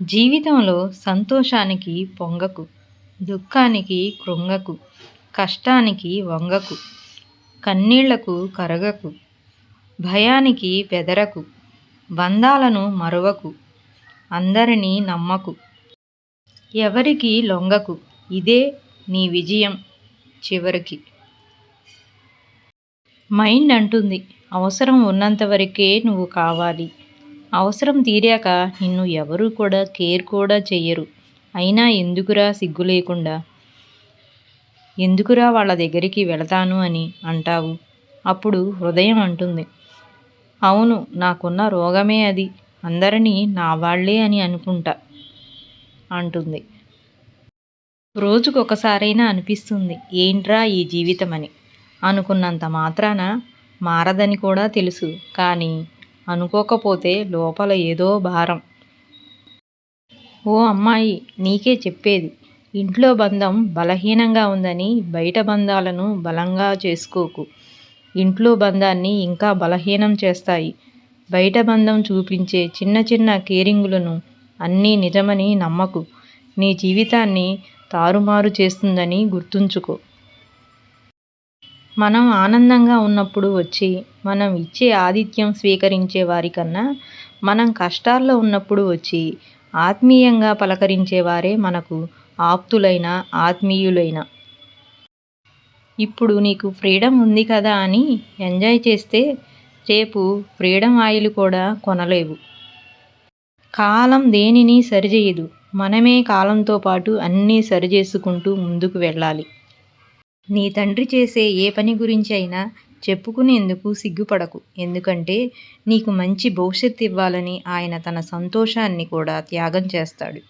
జీవితంలో సంతోషానికి పొంగకు దుఃఖానికి కృంగకు కష్టానికి వంగకు కన్నీళ్ళకు కరగకు భయానికి బెదరకు బంధాలను మరువకు అందరినీ నమ్మకు. ఎవరికి లొంగకు ఇదే నీ విజయం చివరికి. మైండ్ అంటుంది అవసరం ఉన్నంతవరకే నువ్వు కావాలి. అవసరం తీరాక నిన్ను ఎవరూ కూడా కేర్ కూడా చెయ్యరు. అయినా ఎందుకురా సిగ్గు లేకుండా? ఎందుకురా వాళ్ళ దగ్గరికి వెళతాను అని అంటావు? అప్పుడు హృదయం అంటుంది. అవును నాకున్న రోగమే అది. అందరినీ నా వాళ్ళే అని అనుకుంటా అంటుంది. రోజుకొకసారైనా అనిపిస్తుంది ఏంట్రా ఈ జీవితం అని అనుకున్నంత మాత్రాన మారదని కూడా తెలుసు కానీ అనుకోకపోతే లోపల ఏదో భారం. ఓ అమ్మాయి నీకే చెప్పేది. ఇంట్లో బంధం బలహీనంగా ఉందని బయట బంధాలను బలంగా చేసుకోకు. ఇంట్లో బంధాన్ని ఇంకా బలహీనం చేస్తాయి. బయట బంధం చూపించే చిన్న చిన్న కేరింగులను అన్నీ నిజమని నమ్మకు. నీ జీవితాన్ని తారుమారు చేస్తుందని గుర్తుంచుకో. మనం ఆనందంగా ఉన్నప్పుడు వచ్చి మనం ఇచ్చే ఆతిథ్యం స్వీకరించే వారికన్నా మనం కష్టాల్లో ఉన్నప్పుడు వచ్చి ఆత్మీయంగా పలకరించేవారే మనకు ఆప్తులైన ఆత్మీయులైన. ఇప్పుడు నీకు ఫ్రీడమ్ ఉంది కదా అని ఎంజాయ్ చేస్తే రేపు ఫ్రీడమ్ ఆయిల్ కూడా కొనలేవు. కాలం దేనిని సరిచేయదు మనమే కాలంతో పాటు అన్నీ సరిచేసుకుంటూ ముందుకు వెళ్ళాలి. నీ తండ్రి చేసే ఏ పని గురించి అయినా చెప్పుకునేందుకు సిగ్గుపడకు. ఎందుకంటే నీకు మంచి భవిష్యత్తు ఇవ్వాలని ఆయన తన సంతోషాన్ని కూడా త్యాగం చేస్తాడు.